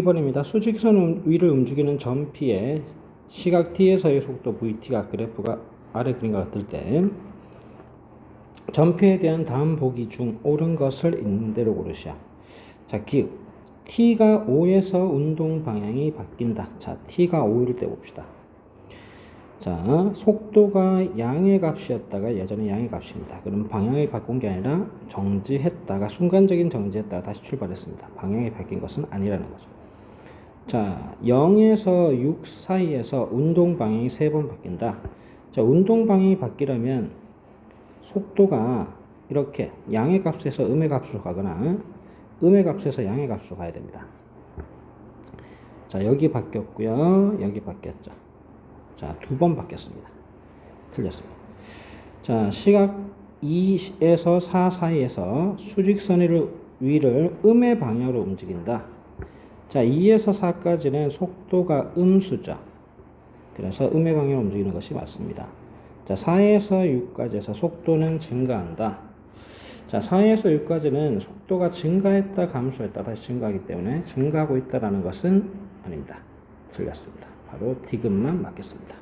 2번입니다. 수직선 음- 위를 움직이는 점피의 시각 t에서의 속도 vt가 그래프가 아래 그림과 같을 때 점피에 대한 다음 보기 중 옳은 것을 있는 대로 고르시오. 자, 기읍. t가 5에서 운동 방향이 바뀐다. 자, t가 5일 때 봅시다. 자, 속도가 양의 값이었다가 여전히 양의 값입니다. 그럼 방향이 바꾼 게 아니라 정지했다가 순간적인 정지했다가 다시 출발했습니다. 방향이 바뀐 것은 아니라는 거죠. 자, 0에서 6 사이에서 운동 방향이 세 번 바뀐다. 자, 운동 방향이 바뀌려면 속도가 이렇게 양의 값에서 음의 값으로 가거나 음의 값에서 양의 값으로 가야 됩니다. 자, 여기 바뀌었고요. 여기 바뀌었죠. 자, 두 번 바뀌었습니다. 틀렸습니다. 자, 시각 2에서 4 사이에서 수직선 위를, 위를 음의 방향으로 움직인다. 자, 2에서 4까지는 속도가 음수죠. 그래서 음의 방향으로 움직이는 것이 맞습니다. 자, 4에서 6까지에서 속도는 증가한다. 자, 4에서 6까지는 속도가 증가했다, 감소했다, 다시 증가하기 때문에 증가하고 있다라는 것은 아닙니다. 틀렸습니다. 바로 디귿만 맞겠습니다.